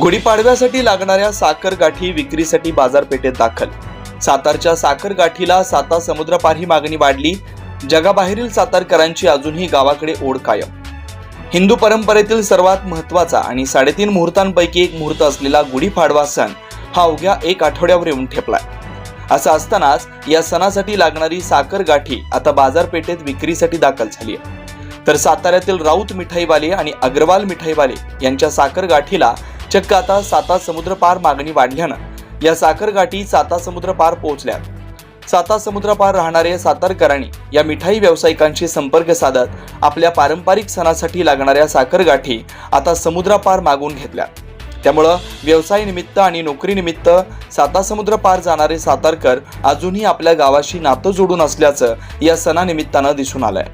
गुढीपाडव्यासाठी लागणाऱ्या साखर गाठी विक्रीसाठी बाजारपेठेत दाखल. सातारच्या साखर गाठीला साता समुद्रपारही मागणी वाढली. जगाबाहेरील सातारकरांची अजूनही गावाकडे ओढ कायम. हिंदू परंपरेतील सर्वात महत्त्वाचा आणि साडेतीन मुहूर्तांपैकी एक मुहूर्त असलेला गुढीपाडवा सण हा अवघ्या एक आठवड्यावर येऊन ठेपलाय. असं असतानाच या सणासाठी लागणारी साखर गाठी आता बाजारपेठेत विक्रीसाठी दाखल झाली आहे तर साताऱ्यातील राऊत मिठाईवाले आणि अग्रवाल मिठाईवाले यांच्या साखर गाठीला चक्क आता साता समुद्र पार मागणी वाढल्यानं या साखर गाठी साता समुद्र पार पोहोचल्या. साता समुद्रापार राहणारे सातारकरांनी या मिठाई व्यावसायिकांशी संपर्क साधत आपल्या पारंपरिक सणासाठी लागणाऱ्या साखर गाठी आता समुद्रापार मागून घेतल्या. त्यामुळं व्यवसायनिमित्त आणि नोकरीनिमित्त साता समुद्र पार जाणारे सातारकर अजूनही आपल्या गावाशी नातं जोडून असल्याचं या सणानिमित्तानं दिसून आलंय.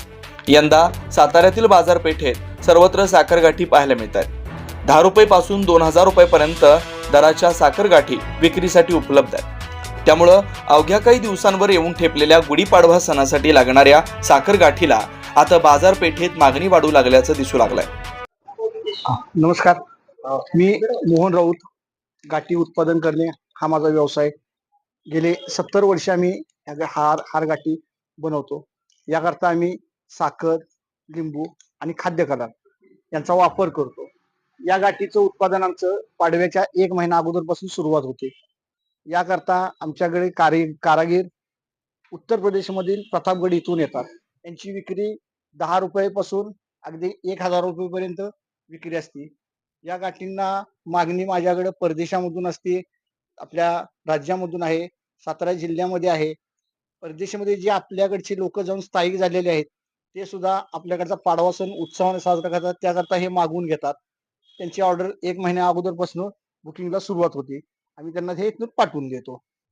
यंदा साताऱ्यातील बाजारपेठेत सर्वत्र साखरगाठी पाहायला मिळत आहेत दहा रुपये पासून दोन हजार रुपयेपर्यंत दराच्या साखरगाठी विक्रीसाठी उपलब्ध आहेत. त्यामुळं अवघ्या काही दिवसांवर येऊन ठेपलेल्या गुढीपाडवा सणासाठी लागणाऱ्या साखरगाठीला आता बाजारपेठेत मागणी वाढू लागल्याचं दिसू लागलंय. नमस्कार. मी मोहन राऊत गाठी उत्पादन करणे हा माझा व्यवसाय. गेले सत्तर वर्ष आम्ही हार हार गाठी बनवतो. याकरता आम्ही साखर लिंबू आणि खाद्यपदार्थ यांचा वापर करतो. या गाठीचं उत्पादन आमचं पाडव्याच्या एक महिना अगोदरपासून सुरुवात होते. याकरता आमच्याकडे कारी कारागीर उत्तर प्रदेशमधील प्रतापगड इथून येतात. यांची विक्री दहा रुपयापासून अगदी एक हजार रुपयेपर्यंत विक्री असते. या गाठींना मागणी माझ्याकडे परदेशामधून असते. आपल्या राज्यामधून आहे सातारा जिल्ह्यामध्ये आहे. परदेशामध्ये जे आपल्याकडचे लोक जाऊन स्थायिक झालेले आहेत ते सुद्धा आपल्याकडचा पाडवा सण उत्साहाने साजरा करतात. त्याकरता हे मागवून घेतात. त्यांची ऑर्डर एक महिन्या अगोदरपासून बुकिंगला सुरुवात होते. आम्ही त्यांना हे इथून पाठवून देतो.